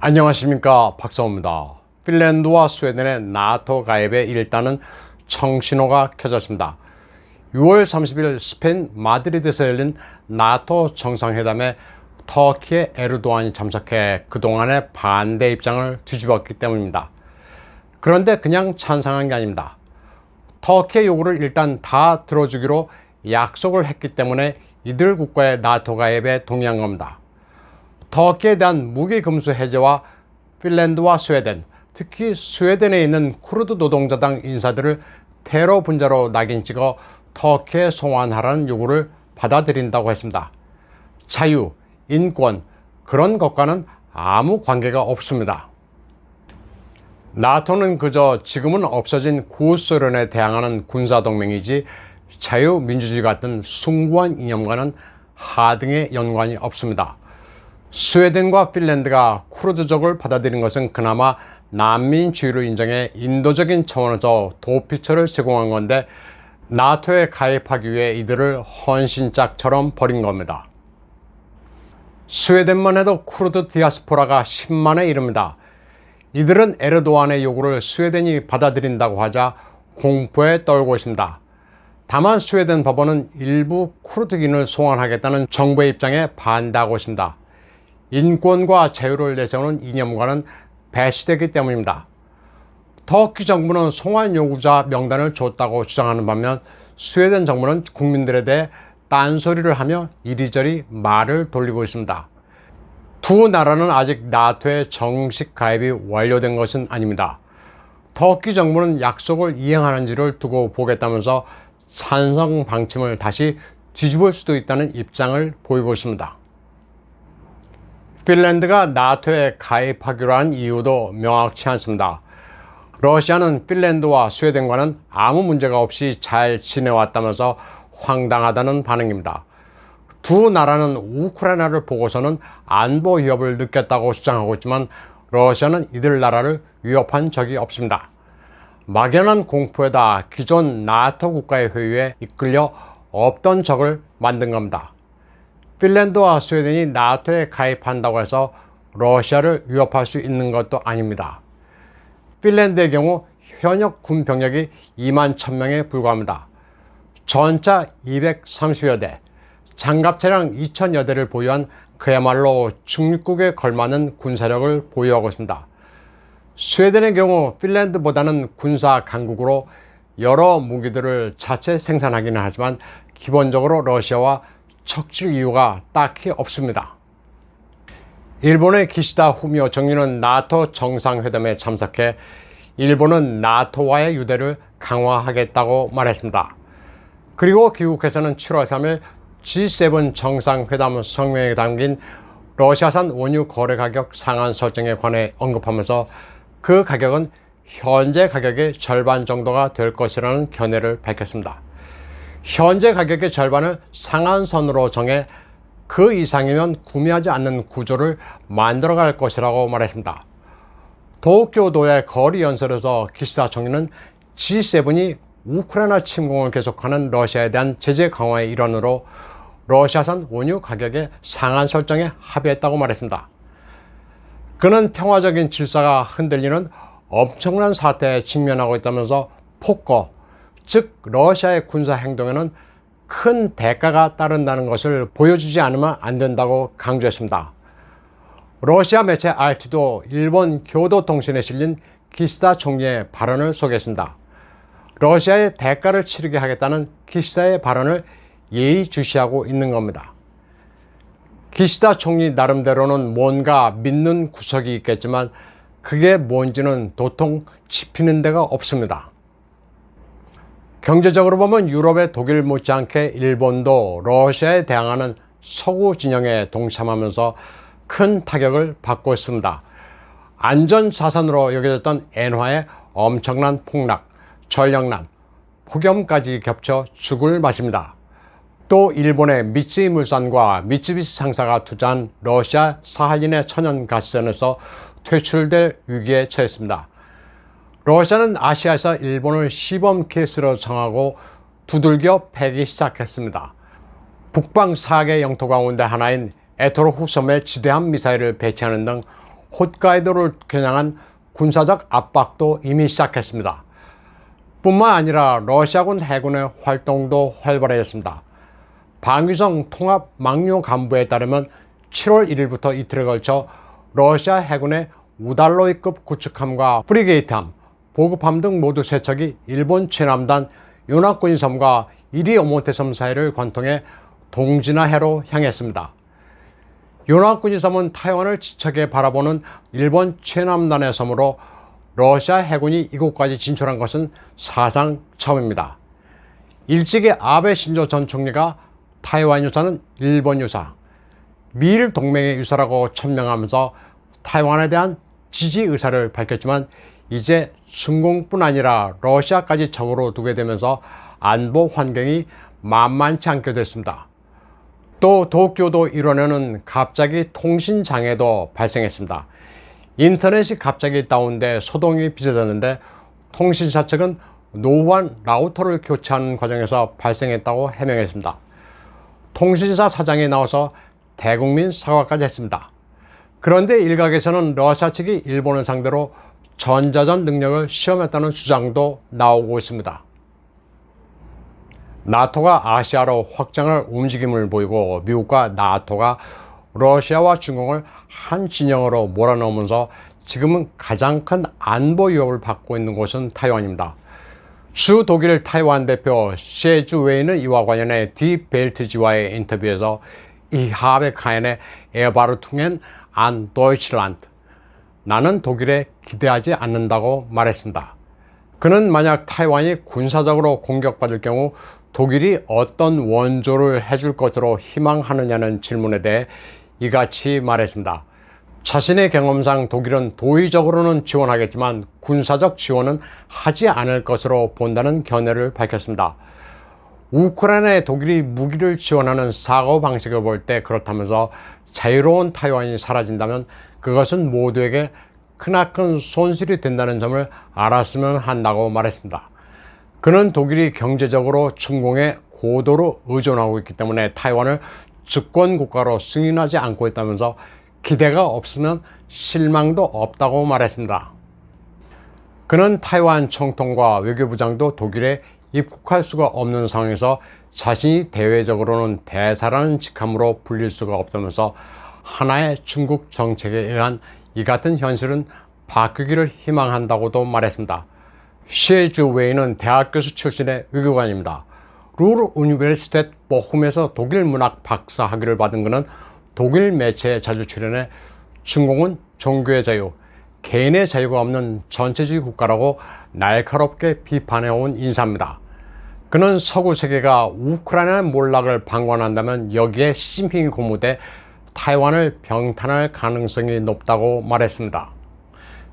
안녕하십니까 박성호입니다. 핀란드와 스웨덴의 나토 가입에 일단은 청신호가 켜졌습니다. 6월 30일 스페인 마드리드에서 열린 나토 정상회담에 터키의 에르도안이 참석해 그동안의 반대 입장을 뒤집었기 때문입니다. 그런데 그냥 찬성한 게 아닙니다. 터키의 요구를 일단 다 들어주기로 약속을 했기 때문에 이들 국가의 나토 가입에 동의한 겁니다. 터키에 대한 무기 금수 해제와 핀란드와 스웨덴, 특히 스웨덴에 있는 쿠르드 노동자당 인사들을 테러 분자로 낙인 찍어 터키에 송환하라는 요구를 받아들인다고 했습니다. 자유, 인권, 그런 것과는 아무 관계가 없습니다. 나토는 그저 지금은 없어진 구소련에 대항하는 군사동맹이지 자유민주주의 같은 숭고한 이념과는 하등의 연관이 없습니다. 스웨덴과 핀란드가 쿠르드족을 받아들인 것은 그나마 난민주의를 인정해 인도적인 차원에서 도피처를 제공한 건데 나토에 가입하기 위해 이들을 헌신짝처럼 버린 겁니다. 스웨덴만 해도 쿠르드 디아스포라가 10만에 이릅니다. 이들은 에르도안의 요구를 스웨덴이 받아들인다고 하자 공포에 떨고 있습니다. 다만 스웨덴 법원은 일부 쿠르드인을 송환하겠다는 정부의 입장에 반대하고 있습니다. 인권과 자유를 내세우는 이념과는 배치되기 때문입니다. 터키 정부는 송환 요구자 명단을 줬다고 주장하는 반면 스웨덴 정부는 국민들에 대해 딴소리를 하며 이리저리 말을 돌리고 있습니다. 두 나라는 아직 나토에 정식 가입이 완료된 것은 아닙니다. 터키 정부는 약속을 이행하는지를 두고 보겠다면서 찬성 방침을 다시 뒤집을 수도 있다는 입장을 보이고 있습니다. 핀란드가 나토에 가입하기로 한 이유도 명확치 않습니다. 러시아는 핀란드와 스웨덴과는 아무 문제가 없이 잘 지내왔다면서 황당하다는 반응입니다. 두 나라는 우크라이나를 보고서는 안보 위협을 느꼈다고 주장하고 있지만 러시아는 이들 나라를 위협한 적이 없습니다. 막연한 공포에다 기존 나토 국가의 회유에 이끌려 없던 적을 만든 겁니다. 핀란드와 스웨덴이 나토에 가입한다고 해서 러시아를 위협할 수 있는 것도 아닙니다. 핀란드의 경우 현역 군 병력이 2만 1000명에 불과합니다. 전차 230여 대, 장갑 차량 2000여 대를 보유한 그야말로 중립국에 걸맞는 군사력을 보유하고 있습니다. 스웨덴의 경우 핀란드보다는 군사 강국으로 여러 무기들을 자체 생산하기는 하지만 기본적으로 러시아와 척질 이유가 딱히 없습니다. 일본의 기시다 후미오 정리는 나토 정상회담에 참석해 일본은 나토와의 유대를 강화하겠다고 말했습니다. 그리고 귀국해서는 7월 3일 G7 정상회담 성명에 담긴 러시아산 원유 거래 가격 상한 설정에 관해 언급하면서 그 가격은 현재 가격의 절반 정도가 될 것이라는 견해를 밝혔습니다. 현재 가격의 절반을 상한선으로 정해 그 이상이면 구매하지 않는 구조를 만들어 갈 것이라고 말했습니다. 도쿄도의 거리 연설에서 기시다 총리는 G7이 우크라이나 침공을 계속하는 러시아에 대한 제재 강화의 일환으로 러시아산 원유 가격의 상한 설정에 합의했다고 말했습니다. 그는 평화적인 질서가 흔들리는 엄청난 사태에 직면하고 있다면서 폭거, 즉 러시아의 군사 행동에는 큰 대가가 따른다는 것을 보여주지 않으면 안 된다고 강조했습니다. 러시아 매체 RT도 일본 교도통신에 실린 기시다 총리의 발언을 소개했습니다. 러시아의 대가를 치르게 하겠다는 기시다의 발언을 예의주시하고 있는 겁니다. 기시다 총리 나름대로는 뭔가 믿는 구석이 있겠지만 그게 뭔지는 도통 짚히는 데가 없습니다. 경제적으로 보면 유럽의 독일 못지않게 일본도 러시아에 대항하는 서구 진영에 동참하면서 큰 타격을 받고 있습니다. 안전 자산으로 여겨졌던 엔화의 엄청난 폭락, 전력난, 폭염까지 겹쳐 죽을 맛입니다. 또 일본의 미츠이 물산과 미츠비시 상사가 투자한 러시아 사할린의 천연가스전에서 퇴출될 위기에 처했습니다. 러시아는 아시아에서 일본을 시범 케이스로 정하고 두들겨 패기 시작했습니다. 북방 4개 영토 가운데 하나인 에토로 후섬에 지대한 미사일을 배치하는 등 홋카이도를 겨냥한 군사적 압박도 이미 시작했습니다. 뿐만 아니라 러시아군 해군의 활동도 활발해졌습니다. 방위성 통합 망료 간부에 따르면 7월 1일부터 이틀에 걸쳐 러시아 해군의 우달로이급 구축함과 프리게이트함, 보급함 등 모두 세 척이 일본 최남단 요나코인 섬과 이리 오모테 섬 사이를 관통해 동진화해로 향했습니다. 요나쿠니 섬은 타이완을 지척에 바라보는 일본 최남단의 섬으로 러시아 해군이 이곳까지 진출한 것은 사상 처음입니다. 일찍이 아베 신조 전 총리가 타이완 유사는 일본 유사, 미일 동맹의 유사라고 천명하면서 타이완에 대한 지지 의사를 밝혔지만 이제 중공뿐 아니라 러시아까지 적으로 두게 되면서 안보 환경이 만만치 않게 됐습니다. 또 도쿄도 일원에는 갑자기 통신 장애도 발생했습니다. 인터넷이 갑자기 다운돼 소동이 빚어졌는데 통신사 측은 노후한 라우터를 교체하는 과정에서 발생했다고 해명했습니다. 통신사 사장이 나와서 대국민 사과까지 했습니다. 그런데 일각에서는 러시아 측이 일본을 상대로 전자전 능력을 시험했다는 주장도 나오고 있습니다. 나토가 아시아로 확장할 움직임을 보이고 미국과 나토가 러시아와 중국을 한 진영으로 몰아넣으면서 지금은 가장 큰 안보 위협을 받고 있는 곳은 타이완입니다. 주 독일 타이완 대표 셰주 웨이는 이와 관련해 디 벨트지와의 인터뷰에서 이 하베 카엔의 에바르퉁엔 안 도이치란드 나는 독일에 기대하지 않는다고 말했습니다. 그는 만약 타이완이 군사적으로 공격받을 경우 독일이 어떤 원조를 해줄 것으로 희망하느냐는 질문에 대해 이같이 말했습니다. 자신의 경험상 독일은 도의적으로는 지원하겠지만 군사적 지원은 하지 않을 것으로 본다는 견해를 밝혔습니다. 우크라이나에 독일이 무기를 지원하는 사고 방식을 볼 때 그렇다면서 자유로운 타이완이 사라진다면 그것은 모두에게 크나큰 손실이 된다는 점을 알았으면 한다고 말했습니다. 그는 독일이 경제적으로 중공에 고도로 의존하고 있기 때문에 타이완을 주권 국가로 승인하지 않고 있다면서 기대가 없으면 실망도 없다고 말했습니다. 그는 타이완 총통과 외교부장도 독일에 입국할 수가 없는 상황에서 자신이 대외적으로는 대사라는 직함으로 불릴 수가 없다면서 하나의 중국 정책에 의한 이 같은 현실은 바뀌기를 희망한다고도 말했습니다. 시에주 웨이는 대학 교수 출신의 외교관입니다. 루르 우니베르시테 보훔에서 독일 문학 박사 학위를 받은 그는 독일 매체에 자주 출연해 중공은 종교의 자유, 개인의 자유가 없는 전체주의 국가라고 날카롭게 비판해온 인사입니다. 그는 서구 세계가 우크라이나 몰락을 방관한다면 여기에 시진핑이 고무돼 타이완을 병탄할 가능성이 높다고 말했습니다.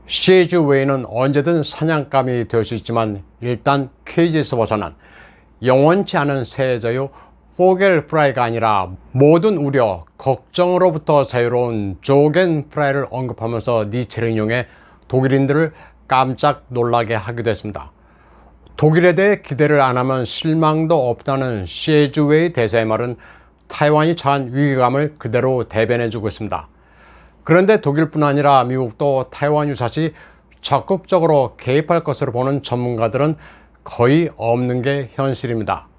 시에주 외에는 언제든 사냥감이 될 수 있지만 일단 케이지에서 벗어난 영원치 않은 새 자유 포겔 프라이가 아니라 모든 우려, 걱정으로부터 자유로운 조겐 프라이를 언급하면서 니체를 이용해 독일인들을 깜짝 놀라게 하기도 했습니다. 독일에 대해 기대를 안 하면 실망도 없다는 시에주웨이 대사의 말은 타이완이 처한 위기감을 그대로 대변해주고 있습니다. 그런데 독일뿐 아니라 미국도 타이완 유사시 적극적으로 개입할 것으로 보는 전문가들은 거의 없는 게 현실입니다.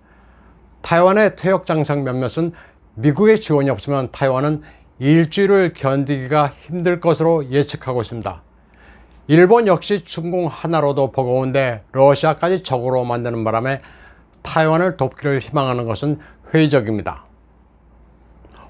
타이완의 퇴역 장상 몇몇은 미국의 지원이 없으면 타이완은 일주일을 견디기가 힘들 것으로 예측하고 있습니다. 일본 역시 중공 하나로도 버거운데 러시아까지 적으로 만드는 바람에 타이완을 돕기를 희망하는 것은 회의적입니다.